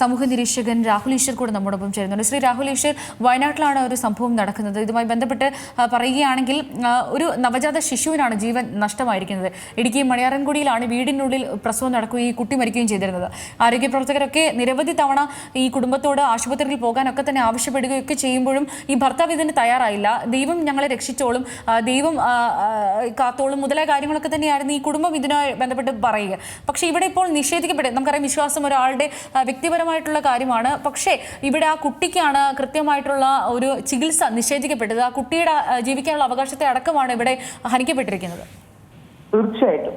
സമൂഹ നിരീക്ഷകൻ രാഹുൽ ഈശ്വർ കൂടെ നമ്മോടൊപ്പം ചേരുന്നുണ്ട്. ശ്രീ രാഹുൽ ഈശ്വർ വയനാട്ടിലാണ് ഒരു സംഭവം നടക്കുന്നത്. ഇതുമായി ബന്ധപ്പെട്ട് പറയുകയാണെങ്കിൽ ഒരു നവജാത ശിശുവിനാണ് ജീവൻ നഷ്ടമായിരിക്കുന്നത്. ഇടുക്കി മണിയാറൻകുടിയിലാണ് വീടിനുള്ളിൽ പ്രസവം നടക്കുകയും ഈ കുട്ടി മരിക്കുകയും ചെയ്തിരുന്നത്. ആരോഗ്യ പ്രവർത്തകരൊക്കെ നിരവധി തവണ ഈ കുടുംബത്തോട് ആശുപത്രിയിൽ പോകാനൊക്കെ തന്നെ ആവശ്യപ്പെടുകയൊക്കെ ചെയ്യുമ്പോഴും ഈ ഭർത്താവ് ഇതിന് തയ്യാറായില്ല. ദൈവം ഞങ്ങളെ രക്ഷിച്ചോളും. ദൈവം കാത്തോളും. മുതലായ കാര്യങ്ങളൊക്കെ തന്നെയായിരുന്നു ഈ കുടുംബം ഇതിനുമായി ബന്ധപ്പെട്ട് പറയുക. പക്ഷേ ഇവിടെ ഇപ്പോൾ നിഷേധിക്കപ്പെടുക നമുക്കറിയാം വിശ്വാസം ഒരാളുടെ വ്യക്തിപരമായിട്ടുള്ള കാര്യമാണ്. പക്ഷേ ഇവിടെ ആ കുട്ടിക്കാണ് കൃത്യമായിട്ടുള്ള ഒരു ചികിത്സ നിഷേധിക്കപ്പെട്ടത്. ആ കുട്ടിയുടെ ജീവിക്കാനുള്ള അവകാശത്തെ അടക്കമാണ് ഇവിടെ ഹനിക്കപ്പെട്ടിരിക്കുന്നത്. തീർച്ചയായിട്ടും.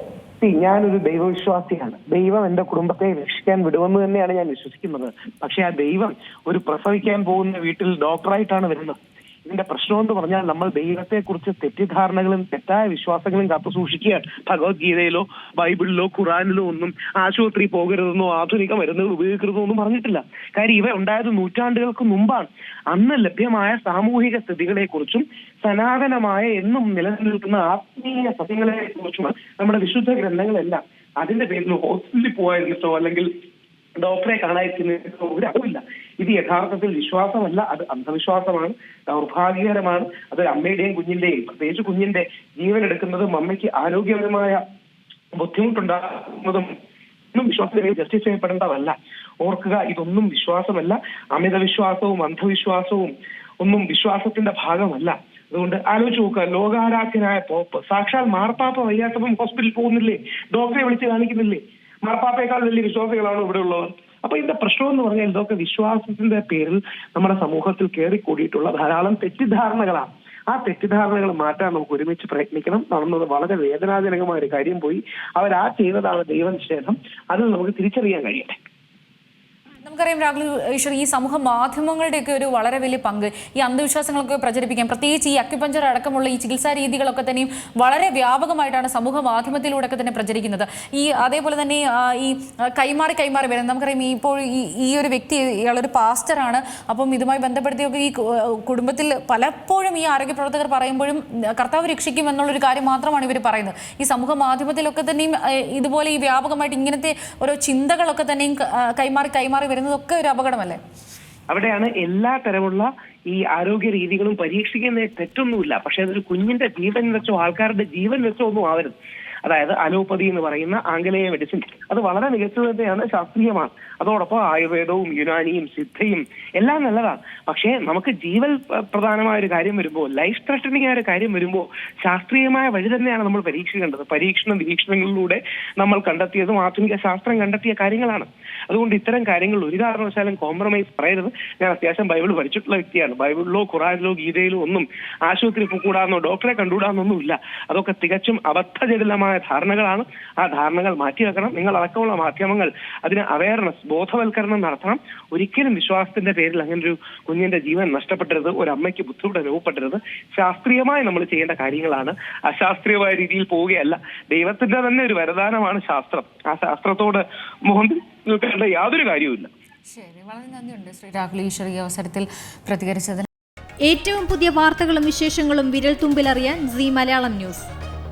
ഞാനൊരു ദൈവവിശ്വാസിയാണ്. ദൈവം എന്റെ കുടുംബത്തെ രക്ഷിക്കാൻ വിടുമെന്ന് തന്നെയാണ് ഞാൻ വിശ്വസിക്കുന്നത്. പക്ഷെ ആ ദൈവം ഒരു പ്രസവിക്കാൻ പോകുന്ന വീട്ടിൽ ഡോക്ടറായിട്ടാണ് വരുന്നത്. ഇതിന്റെ പ്രശ്നം എന്ന് പറഞ്ഞാൽ നമ്മൾ ദൈവത്തെ കുറിച്ച് തെറ്റിദ്ധാരണകളും തെറ്റായ വിശ്വാസങ്ങളും കാത്തു സൂക്ഷിക്കുകയാണ്. ഭഗവത്ഗീതയിലോ ബൈബിളിലോ ഖുറാനിലോ ഒന്നും ആശുപത്രി പോകരുതെന്നോ ആധുനിക മരുന്നുകൾ ഉപയോഗിക്കരുതെന്നോ ഒന്നും പറഞ്ഞിട്ടില്ല. കാര്യം ഇവ ഉണ്ടായത് നൂറ്റാണ്ടുകൾക്ക് മുമ്പാണ്. അന്ന് ലഭ്യമായ സാമൂഹിക സ്ഥിതികളെ കുറിച്ചും സനാതനമായ എന്നും നിലനിൽക്കുന്ന ആത്മീയ സത്യങ്ങളെ കുറിച്ചുമാണ് നമ്മുടെ വിശുദ്ധ ഗ്രന്ഥങ്ങളെല്ലാം. അതിന്റെ പേരിൽ ഹോസ്പിറ്റലിൽ പോയിരുന്നിട്ടോ അല്ലെങ്കിൽ ഡോക്ടറെ കാണാതിരിക്കുന്നതിനോ ഒരു അറിവില്ല ഇത് യഥാർത്ഥത്തിൽ വിശ്വാസമല്ല അത് അന്ധവിശ്വാസമാണ് ദൗർഭാഗ്യകരമാണ്. അതൊരു അമ്മയുടെയും കുഞ്ഞിന്റെയും പ്രത്യേകിച്ച് കുഞ്ഞിന്റെ ജീവൻ എടുക്കുന്നതും അമ്മയ്ക്ക് ആരോഗ്യപരമായ ബുദ്ധിമുട്ടുണ്ടാകുന്നതും ഒന്നും വിശ്വാസത്തെ ജസ്റ്റിസ് ചെയ്യപ്പെടേണ്ടതല്ല. ഓർക്കുക ഇതൊന്നും വിശ്വാസമല്ല. അമിത വിശ്വാസവും അന്ധവിശ്വാസവും ഒന്നും വിശ്വാസത്തിന്റെ ഭാഗമല്ല. അതുകൊണ്ട് ആലോചിച്ച് നോക്കുക ലോകാരാധ്യനായ പോപ്പ് സാക്ഷാൽ മാർപ്പാപ്പ വയ്യാത്തപ്പം ഹോസ്പിറ്റലിൽ പോകുന്നില്ലേ? ഡോക്ടറെ വിളിച്ച് കാണിക്കുന്നില്ലേ? മാർപ്പാപ്പയെക്കാൾ വലിയ വിശ്വാസികളാണ് ഇവിടെ ഉള്ളത് അപ്പൊ ഇതിന്റെ പ്രശ്നം എന്ന് പറഞ്ഞാൽ ഇതൊക്കെ വിശ്വാസത്തിന്റെ പേരിൽ നമ്മുടെ സമൂഹത്തിൽ കയറിക്കൂടിയിട്ടുള്ള ധാരാളം തെറ്റിദ്ധാരണകളാണ്. ആ തെറ്റിദ്ധാരണകൾ മാറ്റാൻ നമുക്ക് ഒരുമിച്ച് പ്രയത്നിക്കണം. നടന്നത് വളരെ വേദനാജനകമായ ഒരു കാര്യം പോയി. അവർ ആ ചെയ്തതാണ് ദൈവനിഷേധം. അത് നമുക്ക് തിരിച്ചറിയാൻ കഴിയട്ടെ. നമുക്കറിയാം രാഹുൽ ഈശ്വർ ഈ സമൂഹ മാധ്യമങ്ങളുടെയൊക്കെ ഒരു വളരെ വലിയ പങ്ക്. ഈ അന്ധവിശ്വാസങ്ങളൊക്കെ പ്രചരിപ്പിക്കാൻ പ്രത്യേകിച്ച് ഈ അക്യുപഞ്ചർ അടക്കമുള്ള ഈ ചികിത്സാ രീതികളൊക്കെ തന്നെയും വളരെ വ്യാപകമായിട്ടാണ് സമൂഹ മാധ്യമത്തിലൂടെ ഒക്കെ തന്നെ പ്രചരിക്കുന്നത്. ഈ അതേപോലെ തന്നെ ഈ കൈമാറി കൈമാറി വരുന്നത് നമുക്കറിയാം ഇപ്പോൾ ഈ ഒരു വ്യക്തി ഇയാളൊരു പാസ്റ്ററാണ് അപ്പം ഇതുമായി ബന്ധപ്പെടുത്തിയൊക്കെ ഈ കുടുംബത്തിൽ പലപ്പോഴും ഈ ആരോഗ്യ പ്രവർത്തകർ പറയുമ്പോഴും കർത്താവ് രക്ഷിക്കും എന്നുള്ളൊരു കാര്യം മാത്രമാണ് ഇവർ പറയുന്നത്. ഈ സമൂഹ മാധ്യമത്തിലൊക്കെ തന്നെയും ഇതുപോലെ ഈ വ്യാപകമായിട്ട് ഇങ്ങനത്തെ ഓരോ ചിന്തകളൊക്കെ തന്നെയും കൈമാറി കൈമാറി കൈമാറി വരുന്നതൊക്കെ ഒരു അപകടമല്ലേ? അവിടെയാണ് എല്ലാ തരമുള്ള ഈ ആരോഗ്യ രീതികളും പരീക്ഷിക്കുന്ന തെറ്റൊന്നുമില്ല. പക്ഷെ അതൊരു കുഞ്ഞിന്റെ ജീവൻ വെച്ചോ ആൾക്കാരുടെ ജീവൻ വെച്ചോ ഒന്നും ആവരുത്. അതായത് അലോപ്പതി എന്ന് പറയുന്ന ആംഗലേയ മെഡിസിൻ അത് വളരെ മികച്ചത് തന്നെയാണ് ശാസ്ത്രീയമാണ്. അതോടൊപ്പം ആയുർവേദവും യുനാനിയും സിദ്ധയും എല്ലാം നല്ലതാണ് പക്ഷേ നമുക്ക് ജീവൽ പ്രധാനമായ ഒരു കാര്യം വരുമ്പോൾ ലൈഫ് ത്രട്ടണിങ് ആയ ഒരു കാര്യം വരുമ്പോൾ ശാസ്ത്രീയമായ വഴി തന്നെയാണ് നമ്മൾ പരീക്ഷിക്കേണ്ടത്. പരീക്ഷണ നിരീക്ഷണങ്ങളിലൂടെ നമ്മൾ കണ്ടെത്തിയതും ആധുനിക ശാസ്ത്രം കണ്ടെത്തിയ കാര്യങ്ങളാണ്. അതുകൊണ്ട് ഇത്തരം കാര്യങ്ങൾ ഒരു കാരണവശാലും കോംപ്രമൈസ് പറയരുത്. ഞാൻ അത്യാവശ്യം ബൈബിൾ പഠിച്ചിട്ടുള്ള വ്യക്തിയാണ്. ബൈബിളിലോ ഖുറാനിലോ ഗീതയിലോ ഒന്നും ആശുപത്രി പോകൂടാന്നോ ഡോക്ടറെ കണ്ടുകൂടാന്നൊന്നുമില്ല. അതൊക്കെ തികച്ചും അബദ്ധജടിലമായ ധാരണകളാണ്. ആ ധാരണകൾ മാറ്റിവെക്കണം. നിങ്ങൾ അടക്കമുള്ള മാധ്യമങ്ങൾ അതിന് അവയർനെസ് ബോധവൽക്കരണം നടത്തണം. ഒരിക്കലും വിശ്വാസത്തിന്റെ പേരിൽ അങ്ങനെ ഒരു കുഞ്ഞിന്റെ ജീവൻ നഷ്ടപ്പെട്ടരുത് ഒരു അമ്മയ്ക്ക് ബുദ്ധിമുട്ട് അനുഭവപ്പെട്ടരുത് ശാസ്ത്രീയമായി നമ്മൾ ചെയ്യേണ്ട കാര്യങ്ങളാണ്. അശാസ്ത്രീയമായ രീതിയിൽ പോവുകയല്ല. ദൈവത്തിന്റെ തന്നെ ഒരു വരദാനമാണ് ശാസ്ത്രം. ആ ശാസ്ത്രത്തോട് മുഖം നിൽക്കേണ്ട യാതൊരു കാര്യവുമില്ല. ശരി വളരെ നന്ദിയുണ്ട് ശ്രീ രാഹുൽ ഈശ്വർ ഈ അവസരത്തിൽ പ്രതികരിച്ചതിന്. ഏറ്റവും പുതിയ വാർത്തകളും വിശേഷങ്ങളും വിരൽ തുമ്പിലറിയാൻ സി മലയാളം ന്യൂസ്.